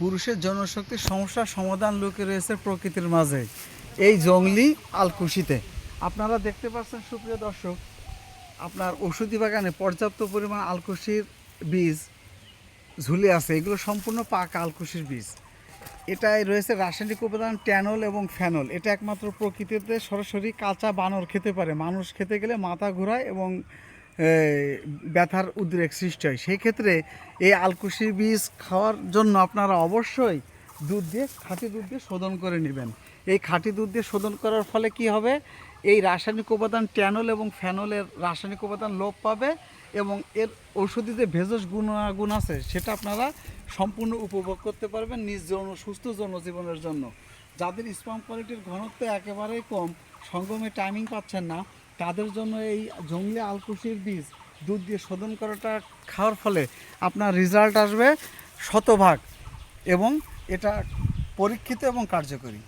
পুরুষের জনশক্তির সমস্যার সমাধান লুকিয়ে রয়েছে প্রকৃতির মাঝে। এই জঙ্গলি আলকুশিতে। আপনারা দেখতে পাচ্ছেন, সুপ্রিয় দর্শক, আপনার ওষুধি বাগানে পর্যাপ্ত পরিমাণ আলকুশির বীজ ঝুলে আছে। এগুলো সম্পূর্ণ পাকা আলকুশির বীজ। এটাই রয়েছে রাসায়নিক উপাদান ট্যানল এবং ফ্যানল এটা একমাত্র প্রকৃতিতে সরাসরি কাঁচা বানর খেতে পারে। মানুষ খেতে গেলে মাথা ঘোরায় এবং ব্যথার উদ্রেক সৃষ্টি হয়। সেই ক্ষেত্রে এই আলকুশি বীজ খাওয়ার জন্য আপনারা অবশ্যই দুধ দিয়ে, খাঁটি দুধ দিয়ে শোধন করে নেবেন। এই খাঁটি দুধ দিয়ে শোধন করার ফলে কি হবে? এই রাসায়নিক উপাদান ট্যানল এবং ফ্যানলের রাসায়নিক উপাদান লোপ পাবে এবং এর ঔষধি যে ভেষজ গুণাগুণ আছে, সেটা আপনারা সম্পূর্ণ উপভোগ করতে পারবেন নিজ যৌন, সুস্থ যৌন জীবনের জন্য। যাদের স্পাম কোয়ালিটির ঘনত্ব একেবারেই কম, সঙ্গমে টাইমিং পাচ্ছেন না তাদের জন্য এই জঙ্গলি আলকুশির বীজ দুধ দিয়ে শোধন করাটা খাওয়ার ফলে আপনার রেজাল্ট আসবে শতভাগ এবং এটা পরীক্ষিত এবং কার্যকরী।